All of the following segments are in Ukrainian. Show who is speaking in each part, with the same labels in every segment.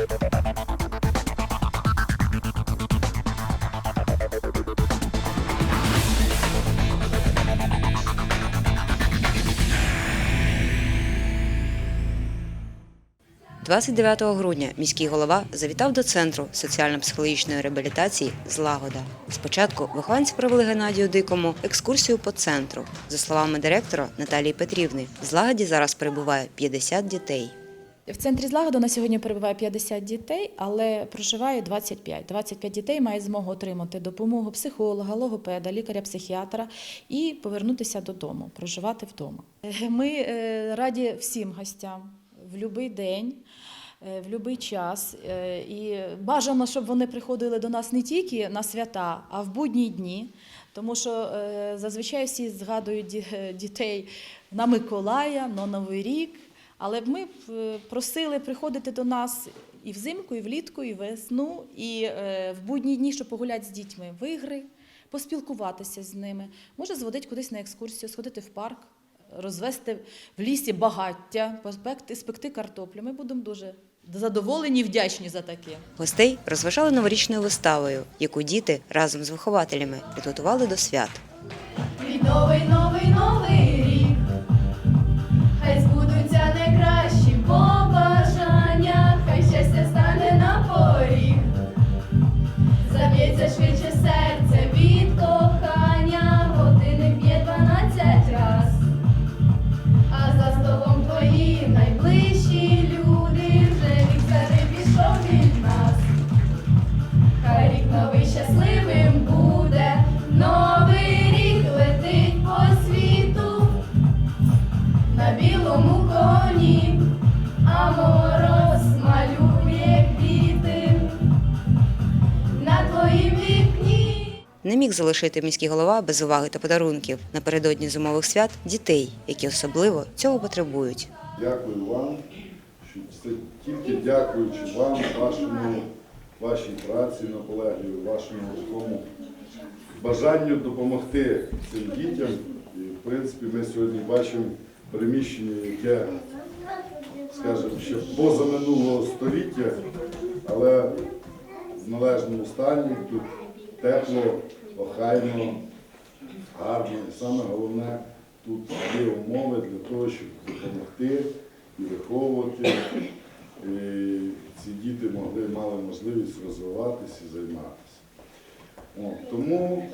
Speaker 1: – 29 грудня міський голова завітав до центру соціально-психологічної реабілітації Злагода. Спочатку вихованці провели Геннадію Дикому екскурсію по центру. За словами директора Наталії Петрівни, в Злагоді зараз перебуває 50 дітей.
Speaker 2: В центрі злагоду на сьогодні перебуває 50 дітей, але проживає 25. 25 дітей мають змогу отримати допомогу психолога, логопеда, лікаря-психіатра і повернутися додому, проживати вдома. Е, Ми е, раді всім гостям в будь-який день. е, В будь-який час і бажано, щоб вони приходили до нас не тільки на свята, а в будні дні, тому що зазвичай всі згадують дітей на Миколая, на Новий рік. Але ми е, просили приходити до нас і взимку, і влітку, і весну, і е, в будні дні, щоб погуляти з дітьми в ігри, поспілкуватися з ними. Може зводити кудись на екскурсію, сходити в парк, розвести в лісі багаття, поспекти, спекти картоплю. Ми будемо дуже задоволені і вдячні за таке.
Speaker 1: Гостей розважали новорічною виставою, яку діти разом з вихователями підготували до свят.
Speaker 3: Новий, новий, новий
Speaker 1: Не міг залишити міський голова без уваги та подарунків напередодні зимових свят дітей, які особливо цього потребують.
Speaker 4: Дякую вам, що це тільки дякуючи вам, вашому, вашій праці наполегливій, вашому важкому бажанню допомогти цим дітям. І, в принципі, ми сьогодні бачимо приміщення, яке, скажімо, ще поза минулого століття, але в належному стані, тут тепло, охайно, гарно. І саме головне, тут є умови для того, щоб допомогти і виховувати. І ці діти могли, мали можливість розвиватися і займатися. От, тому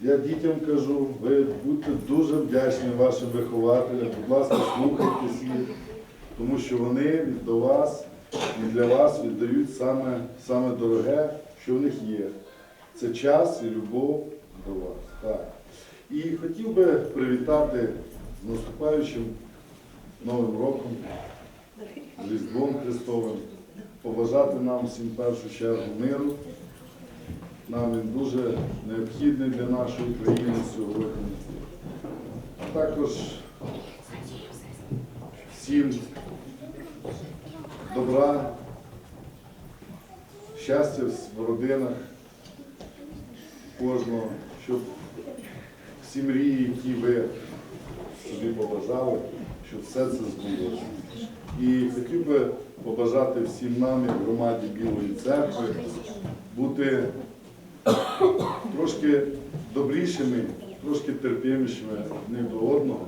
Speaker 4: я дітям кажу, ви будьте дуже вдячні вашим вихователям, будь ласка, слухайтесь їх, тому що вони до вас і для вас віддають саме, саме дороге, що в них є. Це час і любов до вас. Так. І хотів би привітати з наступаючим Новим роком, Різдвом Христовим, побажати нам всім першу чергу миру. Нам він дуже необхідний для нашої країни сьогодні. А також всім добра, щастя в родинах кожного, щоб всі мрії, які ви собі побажали, щоб все це збулося. І хотів би побажати всім нам, як громаді Білої церкви, бути трошки добрішими, трошки терпімішими одним до одного.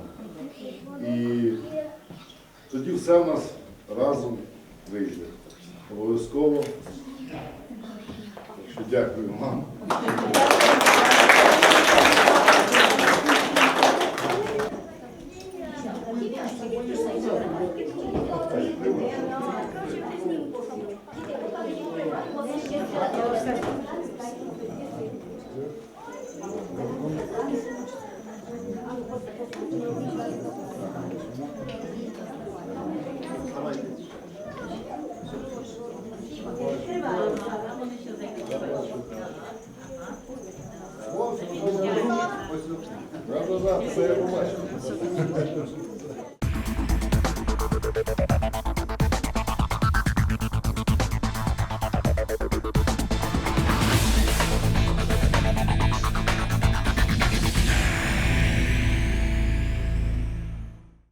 Speaker 4: І тоді все в нас разом вийде. Обов'язково що дякую вам. Thank you. Правда, завтра я побачу.